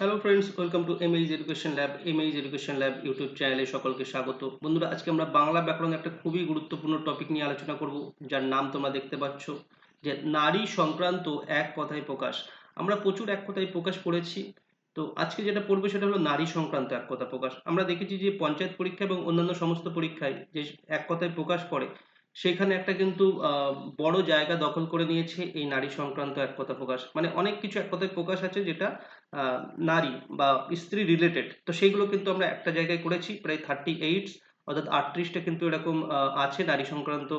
Hello friends welcome to MH education lab MH education lab YouTube চ্যানেলে সকলকে স্বাগত। বন্ধুরা, আজকে আমরা বাংলা ব্যাকরণের একটা খুবই গুরুত্বপূর্ণ টপিক নিয়ে আলোচনা করব, যার নাম তোমরা দেখতে পাচ্ছ, যে নারী সংক্রান্ত এক কথায় প্রকাশ। আমরা প্রচুর এক কথায় প্রকাশ পড়েছি, তো আজকে যেটা পড়বে সেটা হলো নারী সংক্রান্ত এক কথা প্রকাশ। আমরা দেখেছি যে পঞ্চায়েত পরীক্ষা এবং অন্যান্য সমস্ত পরীক্ষায় যে এক কথায় প্রকাশ পড়ে সেখানে একটা কিন্তু বড় জায়গা দখল করে নিয়েছে এই নারী সংক্রান্ত এক কথা প্রকাশ। মানে অনেক কিছু এক কথায় প্রকাশ আছে যেটা নারী বা স্ত্রী রিলেটেড তো সেইগুলো কিন্তু আমরা একটা জায়গায় করেছি, প্রায় থার্টি এইট অর্থাৎ আটত্রিশটা কিন্তু এরকম আছে নারী সংক্রান্ত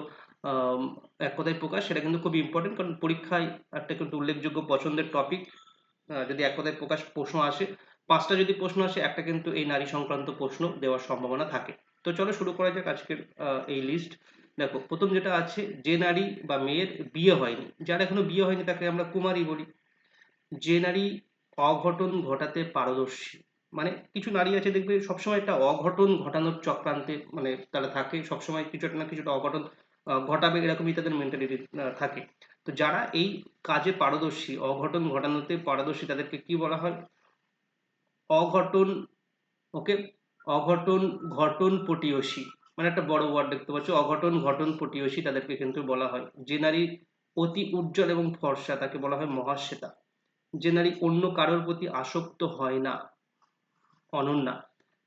এক কথায় প্রকাশ। সেটা কিন্তু খুব ইম্পর্টেন্ট কারণ পরীক্ষায় একটা কিন্তু উল্লেখযোগ্য পছন্দের টপিক যদি এক কথায় প্রকাশ প্রশ্ন আসে, পাঁচটা যদি প্রশ্ন আসে, একটা কিন্তু এই নারী সংক্রান্ত প্রশ্ন দেওয়ার সম্ভাবনা থাকে। তো চলো শুরু করা যাক আজকের এই লিস্ট দেখো, প্রথম যেটা আছে, যে নারী বা মেয়ের বিয়ে হয়নি, যার এখনও বিয়ে হয়নি তাকে আমরা কুমারী বলি। যে নারী অঘটন ঘটাতে পারদর্শী মানে কিছু নারী আছে দেখবে সবসময় একটা অঘটন ঘটানোর চক্রান্তে মানে তারা থাকে, সবসময় কিছু একটা না কিছুটা অঘটন ঘটাবে এরকমই তাদের মেন্টালিটি থাকে। তো যারা এই কাজে পারদর্শী, অঘটন ঘটানোতে পারদর্শী তাদেরকে কি বলা হয়? অঘটন, ওকে? অঘটন ঘটন পটীয়সী মানে একটা বড় ওয়ার্ড দেখতে পাচ্ছ, অঘটন, ঘটন প্রতিবেশী তাদেরকে কিন্তু বলা হয়। যে নারী অতি উজ্জ্বল এবং ফর্সা, তাকে বলা হয় মহাশ্বেতা। যে নারী অন্য কারোর প্রতি আসক্ত হয় না, অনন্যা।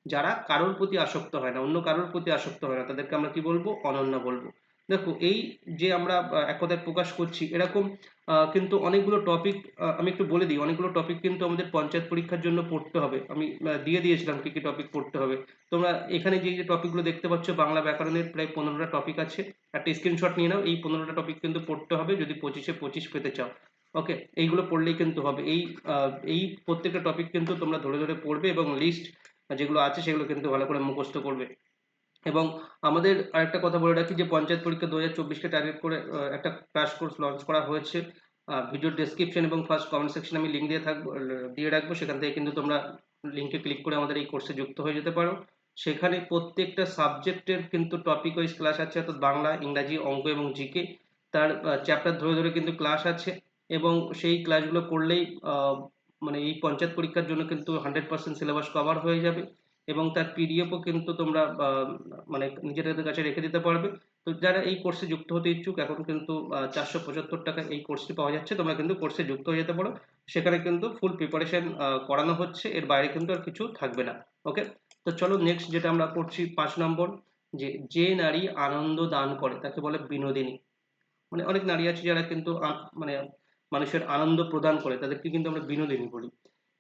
যারা কারোর প্রতি আসক্ত হয় না, অন্য কারোর প্রতি আসক্ত হয় না, তাদেরকে আমরা কি বলব? অনন্যা বলব। দেখো, এই যে আমরা এক কথায় প্রকাশ করছি, এরকম কিন্তু অনেকগুলো টপিক আমি একটু বলে দিই, অনেকগুলো টপিক কিন্তু আমাদের পঞ্চায়েত পরীক্ষার জন্য পড়তে হবে। আমি দিয়ে দিয়েছিলাম কি কি টপিক পড়তে হবে। তোমরা এখানে যে যে টপিকগুলো দেখতে পাচ্ছ, বাংলা ব্যাকরণের প্রায় পনেরোটা টপিক আছে। একটা স্ক্রিনশট নিয়ে নাও, এই পনেরোটা টপিক কিন্তু পড়তে হবে যদি পঁচিশে পঁচিশ পেতে চাও। ওকে এইগুলো পড়লেই কিন্তু হবে। এই এই প্রত্যেকটা টপিক কিন্তু তোমরা ধরে ধরে পড়বে এবং লিস্ট যেগুলো আছে সেগুলো কিন্তু ভালো করে মুখস্থ করবে। এবং আমাদের আরেকটা কথা বলে রাখি যে পঞ্চায়েত পরীক্ষা দু হাজার চব্বিশকে টার্গেট করে একটা ক্রাশ কোর্স লঞ্চ করা হয়েছে। ভিডিও ডেসক্রিপশন এবং ফার্স্ট কমেন্ট সেকশন আমি লিঙ্ক দিয়ে থাকব দিয়ে রাখব। সেখান থেকে কিন্তু তোমরা লিঙ্কে ক্লিক করে আমাদের এই কোর্সে যুক্ত হয়ে যেতে পারো। সেখানে প্রত্যেকটা সাবজেক্টের কিন্তু টপিক ওয়াইজ ক্লাস আছে, অর্থাৎ বাংলা, ইংরাজি, অঙ্ক এবং জিকে তার চ্যাপ্টার ধরে ধরে কিন্তু ক্লাস আছে এবং সেই ক্লাসগুলো করলেই মানে এই পঞ্চায়েত পরীক্ষার জন্য কিন্তু হান্ড্রেড পার্সেন্ট সিলেবাস কভার হয়ে যাবে। এবং তার পিডিএফও কিন্তু তোমরা মানে নিজেদের কাছে রেখে দিতে পারবে। তো যারা এই কোর্সে যুক্ত হতে ইচ্ছুক, এখন কিন্তু চারশো পঁচাত্তর টাকা এই কোর্সটি পাওয়া যাচ্ছে। তোমরা কিন্তু কোর্সে যুক্ত হয়ে যেতে পারো। সেখানে কিন্তু ফুল প্রিপারেশন করানো হচ্ছে। এর বাইরে কিন্তু আর কিছু থাকবে না। ওকে তো চলো নেক্সট যেটা আমরা করছি, পাঁচ নম্বর, যে যে নারী আনন্দ দান করে, তাকে বলে বিনোদিনী। মানে অনেক নারী আছে যারা কিন্তু মানে মানুষের আনন্দ প্রদান করে, তাদেরকে কিন্তু আমরা বিনোদিনী বলি।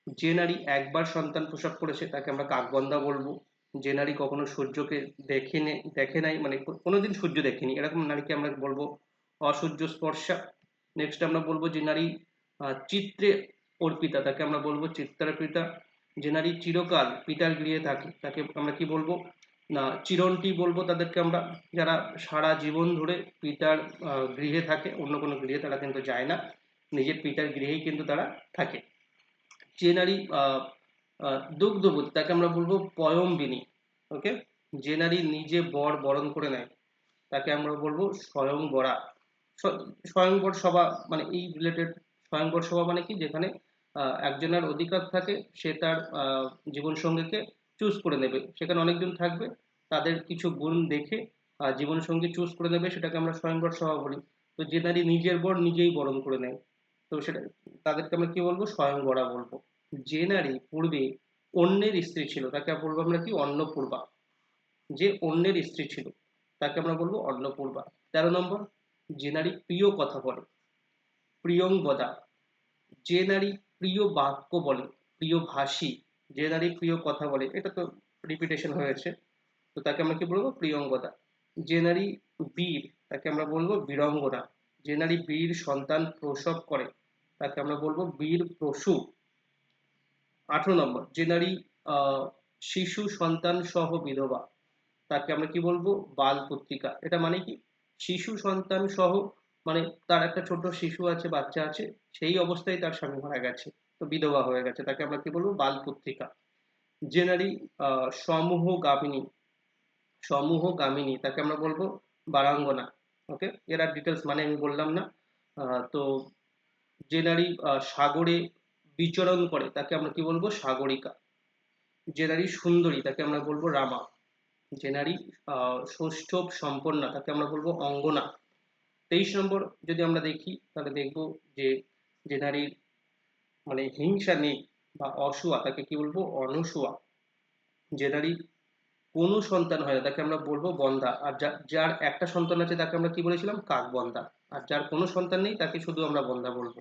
যে নারী একবার সন্তান প্রসব করেছে, তাকে আমরা কাকবন্ধা বলব। যে নারী কখনো সূর্যকে দেখে দেখে নাই মানে কোনোদিন সূর্য দেখেনি। এরকম নারীকে আমরা বলব অসূর্য স্পর্শা। নেক্সট আমরা বলব যে নারী চিত্রে অর্পিতা। তাকে আমরা বলব চিত্রার্পিতা যে নারী চিরকাল পিতার গৃহে থাকে, তাকে আমরা কি বলব? না চিরন্টি বলব তাদেরকে আমরা। যারা সারা জীবন ধরে পিতার গৃহে থাকে, অন্য কোনো গৃহে তারা কিন্তু যায় না। নিজের পিতার গৃহেই কিন্তু তারা থাকে। যে নারী দুগ্ধবতী তাকে আমরা বলব পয়ম্বিনী ওকে যে নারী নিজে বর বরণ করে নেয় তাকে আমরা বলব স্বয়ংবরা। স্বয়ংবর সভা মানে এই রিলেটেড স্বয়ংবর সভা মানে কি? যেখানে একজনের অধিকার থাকে সে তার আহ, জীবন সঙ্গীকে চুজ করে নেবে। সেখানে অনেকজন থাকবে তাদের কিছু গুণ দেখে আহ, জীবন সঙ্গী চুজ করে নেবে সেটাকে আমরা স্বয়ংবর সভা বলি। তো যে নারী নিজের বর নিজেই বরণ করে নেয়। তো সেটা তাদেরকে আমরা কি বলব? স্বয়ংবরা বলব। যে নারী পূর্বে অন্যের স্ত্রী ছিল, তাকে বলব আমরা কি? অন্নপূর্বা। যে অন্যের স্ত্রী ছিল, তাকে আমরা বলব অন্নপূর্বা। তেরো নম্বর যে নারী প্রিয় কথা বলে প্রিয়ংবদা যে নারী প্রিয় বাক্য বলে, প্রিয় ভাষী। যে নারী প্রিয় কথা বলে, এটা তো রিপিটেশন হয়েছে তো তাকে আমরা কি বলব? প্রিয়ঙ্গদা। যে নারী বীর, তাকে আমরা বলব বীরঙ্গনা। যে নারী বীর সন্তান প্রসব করে, তাকে আমরা বলব বীর প্রসূ। আঠারো নম্বর, যে নারী শিশু, সন্তান সহ বিধবা, তাকে আমরা কি বলব? বাল পত্রিকা। এটা মানে কি? শিশু, সন্তান সহ মানে তার একটা ছোট শিশু আছে, বাচ্চা আছে, সেই অবস্থায় তার স্বামী মারা গেছে, তো বিধবা হয়ে গেছে। তাকে আমরা কি বলব? বাল পত্রিকা। যে নারী সমূহ গামিনী সমূহ গামিনী, তাকে আমরা বলব বারাঙ্গনা, ওকে? এর আর ডিটেলস মানে আমি বললাম না। তো যে নারী সাগরে বিচরণ করে, তাকে আমরা কি বলব? সাগরিকা। যে নারী সুন্দরী, তাকে আমরা বলব রামা। যে নারী আহ সৌষ্ঠব সম্পন্না, তাকে আমরা বলব অঙ্গনা। তেইশ নম্বর যদি আমরা দেখি, তাহলে দেখব যে যে নারীর মানে হিংসা নেই বা অসুয়া, তাকে কি বলব? অনসুয়া। যে নারী কোনো সন্তান হয় না, তাকে আমরা বলব বন্ধা আর যার একটা সন্তান আছে, তাকে আমরা কি বলেছিলাম? কাক বন্ধা আর যার কোনো সন্তান নেই, তাকে শুধু আমরা বন্ধা বলব।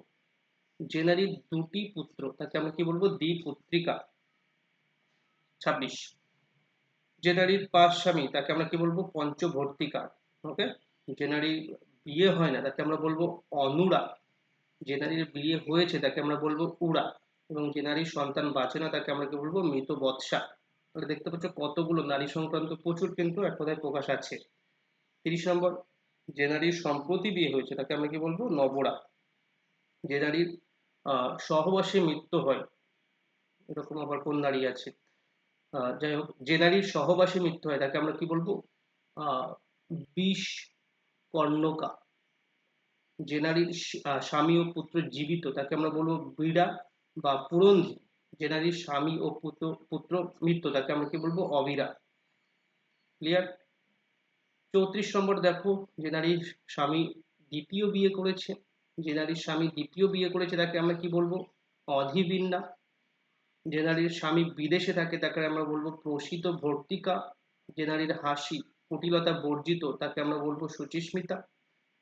যে নারীর দুটি পুত্র, তাকে আমরা কি বলব? দ্বিপুত্রিকা। ছাব্বিশ। যে নারীর পাঁচ স্বামী, তাকে আমরা কি বলব? পঞ্চভর্তিকা ওকে? যে নারীর বিয়ে হয় না, তাকে আমরা বলব অনুরা। জেনারির বিয়ে হয়েছে, তাকে আমরা বলব উড়া এবং যে নারীর সন্তান বাঁচে না, তাকে আমরা কি বলব? মৃত বৎসা দেখতে পাচ্ছ কতগুলো নারী সংক্রান্ত প্রচুর কিন্তু এক কথায় প্রকাশ আছে। তিরিশ নম্বর যে নারীর সম্প্রতি বিয়ে হয়েছে, তাকে আমরা কি বলব? নবরা। যে নারীর আহ সহবাসে মৃত্যু হয়। এরকম আবার কোন নারী আছে? যাই হোক, যে নারীর সহবাসে মৃত্যু হয়, তাকে আমরা কি বলব? বিষ কর্ণকা। যে নারীর স্বামী ও পুত্র জীবিত, তাকে আমরা বলব বিড়া বা পুরন্ধি যে নারীর স্বামী ও পুত্র পুত্র মৃত্যু, তাকে আমরা কি বলব? অবিরা। ক্লিয়ার চৌত্রিশ নম্বর দেখো, যে নারীর স্বামী দ্বিতীয় বিয়ে করেছে। যে নারীর স্বামী দ্বিতীয় বিয়ে করেছে তাকে আমরা কি বলব? অধিবিন্না যে নারীর স্বামী বিদেশে থাকে তাকে আমরা বলব প্রসিত ভর্তিকা। যে নারীর হাসি কুটিলতা বর্জিত তাকে আমরা বলব সুচিস্মিতা।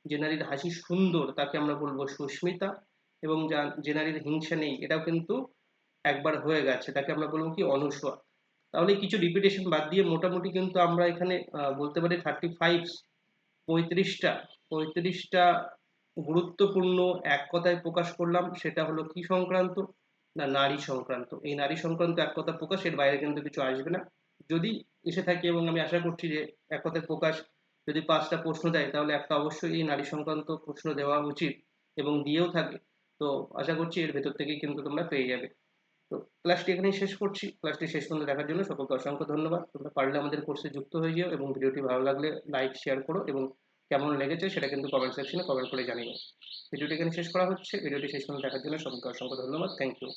যে নারীর হাসি সুন্দর তাকে আমরা বলব সুস্মিতা। এবং যে নারীর হিংসা নেই, এটাও কিন্তু একবার হয়ে গেছে, তাকে আমরা বলব কি অনুসয়া তাহলে কিছু রিপিটেশন বাদ দিয়ে মোটামুটি কিন্তু আমরা এখানে বলতে পারি থার্টি ফাইভ পঁয়ত্রিশটা পঁয়ত্রিশটা গুরুত্বপূর্ণ এক কথায় প্রকাশ করলাম, সেটা হলো কি সংক্রান্ত? না, নারী সংক্রান্ত। এই নারী সংক্রান্ত এক কথা প্রকাশ, এর বাইরে কিন্তু কিছু আসবে না। যদি এসে থাকে এবং আমি আশা করছি যে এক কথায় প্রকাশ যদি পাঁচটা প্রশ্ন দেয়, তাহলে একটা অবশ্যই এই নারী সংক্রান্ত প্রশ্ন দেওয়া উচিত এবং দিয়েও থাকে। তো আশা করছি এর ভেতর থেকেই কিন্তু তোমরা পেয়ে যাবে। তো ক্লাসটি এখানেই শেষ করছি। ক্লাসটি শেষ পর্যন্ত দেখার জন্য সকলকে অসংখ্য ধন্যবাদ। তোমরা পারলে আমাদের কোর্সে যুক্ত হয়ে যাও এবং ভিডিওটি ভালো লাগলে লাইক শেয়ার করো এবং কেমন লেগেছে সেটা কিন্তু কমেন্ট সেকশনে কমেন্ট করে জানিও। ভিডিওটি এখানে শেষ করা হচ্ছে। ভিডিওটি শেষ পর্যন্ত দেখার জন্য সবাইকে অসংখ্য ধন্যবাদ। Thank you